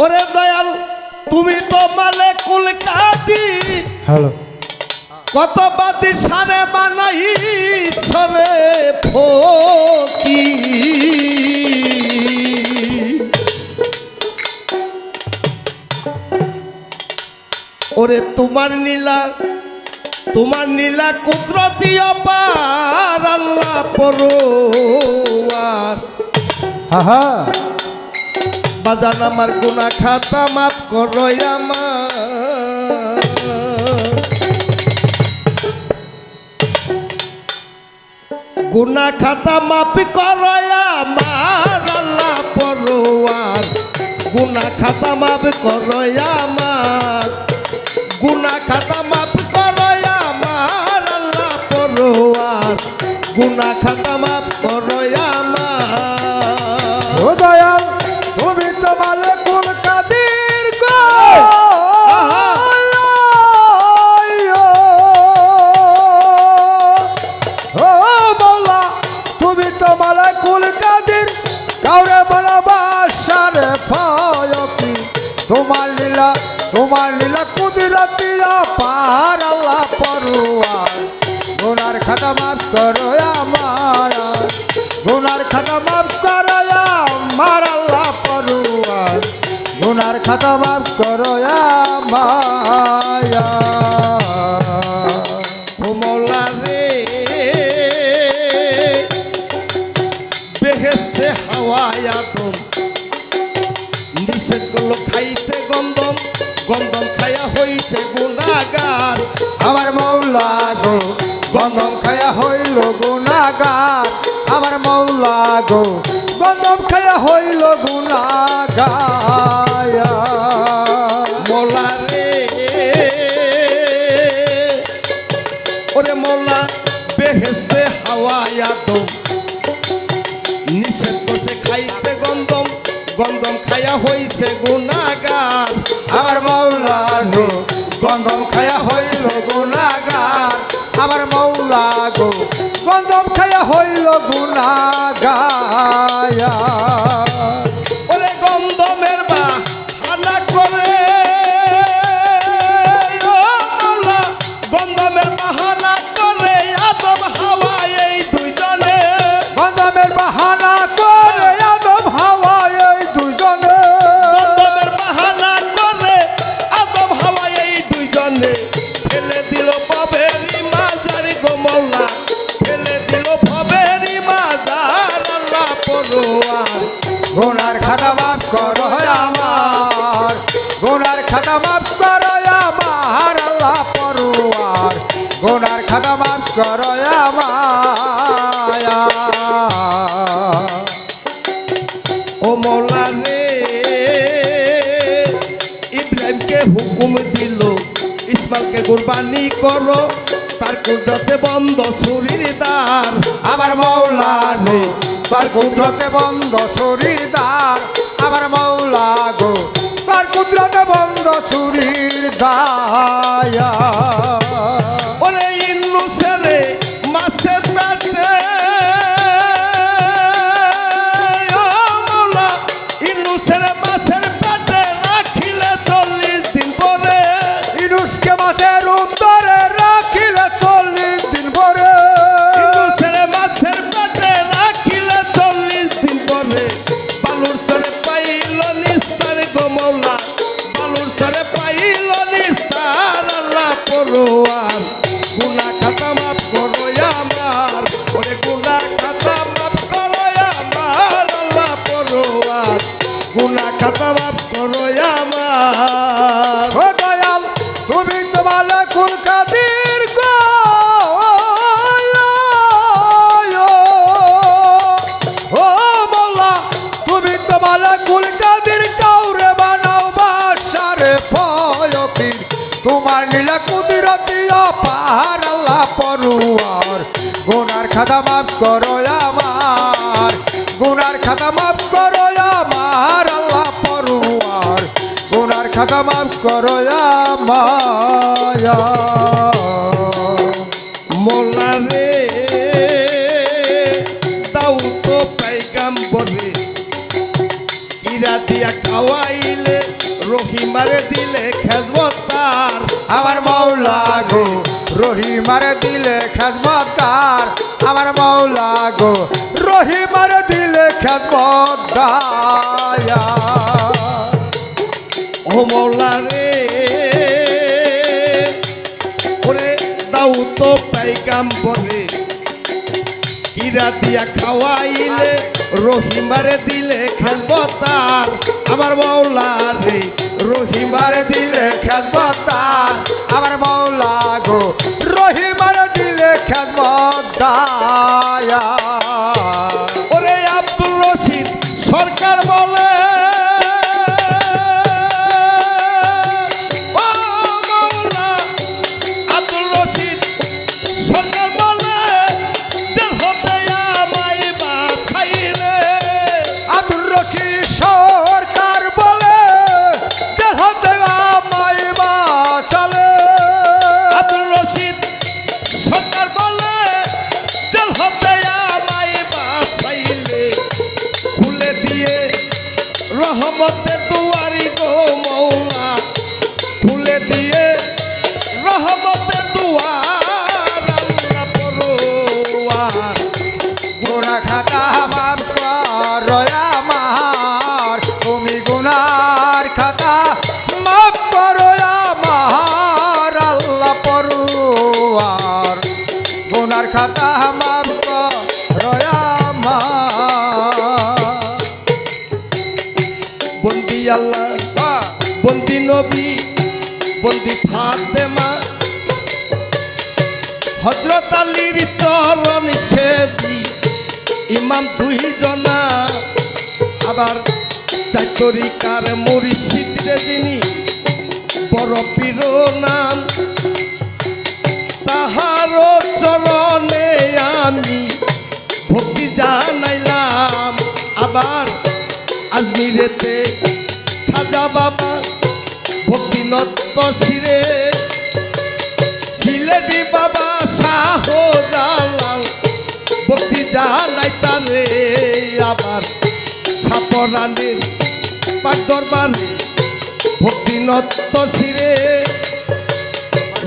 ওরে দয়াল তুমি তো মালে কুল কাদি হ্যালো। কত বাদি সারে বানাই সরে ফকি। ওরে তোমার নীলা তোমার নীলা কুদরতি অপার আল্লাহ পরোয়ার। আহা। বাজান আমার গুনা খাতা মাফ করো আমার। গুনা খাতা মাফ করো আমার আল্লাহ পরোয়ার। গুনা খাতা মাফ করো আমার। গুনা খাতা মাফ করো আমার আল্লাহ খাতা পড়ুয়ার গুনার খাতা মাফ করো আমার গুনার খাতা মাফ করো আমার আল্লাহ পড়ুয়ার গুনার খাতা মাফ করো মায়া মৌলা রে বেহেস্তে নিষেধ করল গন্ধম গন্ধম খায়া হইছে গুণাগার। আমার মৌলা গো, গন্ধম খায়া হইল গুনাগার আমার মৌলা গো, গন্ধম খায়া হইল গুনাগার মৌলা রে, ওরে মৌলা বেহেস্তে হাওয়ায়া তো খায়া হইছে গুণাগার আমার মৌলা গো গন্ধম খায়া হইল গুনাগার। আমার মৌলা গো গন্ধম খায়া হইল গুনাগার। খাতা মাফ করো আমার ও মৌলা রে ইব্রাহিমকে হুকুম দিল ইসমালকে কুরবানি করো, তার কুদরতে বন্ধ শরীর দ্বার। আমার মৌলা নেই তার কুদরতে আমার মৌলা গো মাসের উত্তরে রাখিলে চল্লিশ দিন পরে। মাছের পেটে রাখিলে চল্লিশ দিন পরে। বালুর চরে পাইল নিস্তার গো মৌলা বালুর চরে পাইল নিস্তার আল্লাহ পড়োয়ার গুনা খাতা মাফ করো আমার, ওরে গুনা খাতা মাফ করো আমার গুনা খাতা মাফ তোমার নীলা কুদিরতি পাহার আল্লাহ পড়ুয়ার গুনার খাতা মাফ করো আমার। গুনার খাতা মাফ করো আমার আল্লাহ পড়ুয়ার গুনার খাতা মাফ করো মায়া মোলা রে, দাও তো পাইগাম বলে ইরা দিয়া খাওয়াইলে রহিমারে দিলে খেজবত আমার মৌলা গো, রহিমার দিলে খেজমতদার আমার মৌলা গো, রহিমার দিলে খেজমতদার ও মৌলা রে, ওরে দাউ তো পাইকাম বলে কিরা দিয়া খাওয়াইলে রহিমারে দিলে খেলব তার আমার মৌলা রে রহিমারে দিলে খেজমতদার আমার মৌলা গো রহিমারে দিলে খেলব ওরে গুনার খাতা আমার বন্দি আল্লাহ, বন্দি নবী, বন্দি ফাতেমা। হজরত আলীর চরণ সেবি ইমাম দুই জনা আবার চার তরিকার মুর্শিদে যিনি, বড় পীর নাম। তাহার চরণে আমি ভক্তি জানাইলাম। আবার বাবা ভক্তিনত শিরে সিলেটি বাবা শাহ ভক্তি আবার সাপরানের দরবারে ভক্তিনত শিরে।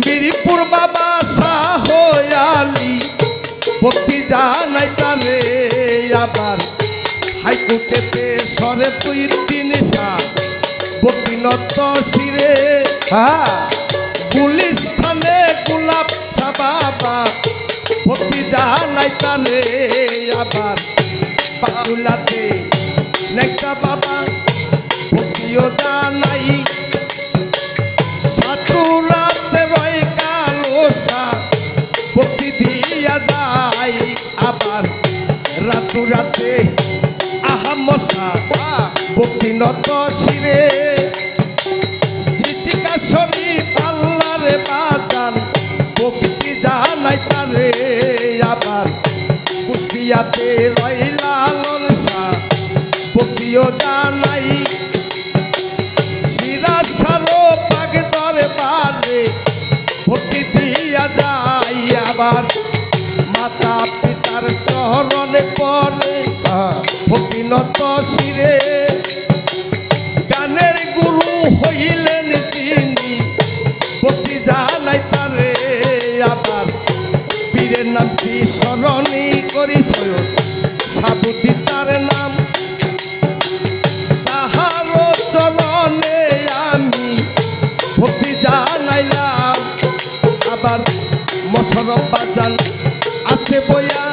মিরিপুর বাবা ভক্তি জানাই তারে আবার। হাইকোর্টেতে সরে তুই তিন শাহ ভক্তিনত শিরে পুলিশ থানে গোলাপ বাবা ভক্তি জানাই তারে আবার। বাবা, ভক্তিও ভক্তি নত শিরে জিতিকা শরীফ আল্লাহর বাজান, ভক্তি জানাই তারে আবার। কুষ্টিয়াতে রইলা ললসা, ভক্তিও জানাই। সিরাজ সারো পাগ দরবারে ভক্তি দিয়া যাই আবার। মাতা পিতার চরণে পরে ভক্তিনত শিরে পীরের নাম কি স্মরণী করিস সাবুতি তার নাম। তাহার চরণে আমি ভক্তি জানাইলাম। আবার মশরফ বাজান আছে বইয়া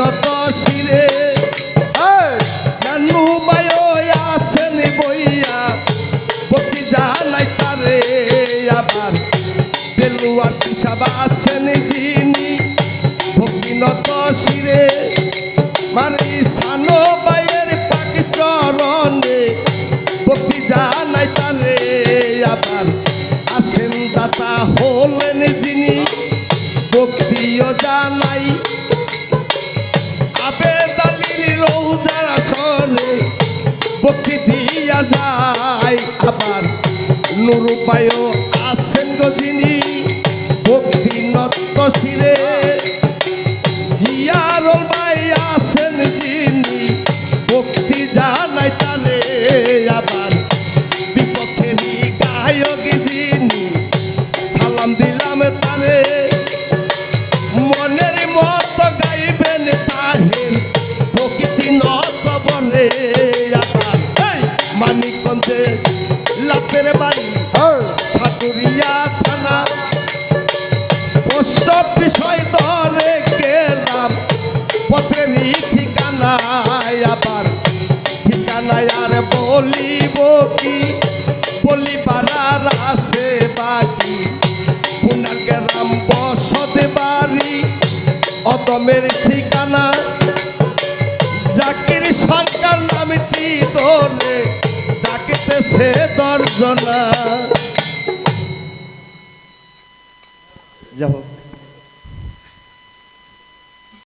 ভক্তি নত শিরে। এই, নানু আছেন বইয়া ভক্তি জানাই তারে আবার। দেলুয়ার পিছাবা আছেন যিনি ভক্তি শিরে। মানে নুরুপায়ও আছেন গো যিনি ভক্তি নত শিরে। জিয়ারল ভাই আছেন যিনি ভক্তি জানাই তালে আবার। বিপক্ষেরই গায়ক যিনি, সালাম দিলাম তারে মনের মত গাইবেন তাহের প্রকৃতি নত বলে অদমের ঠিকানা। জাকির সরকার নামটি ধরে ডাকিতেছে দর্জনা।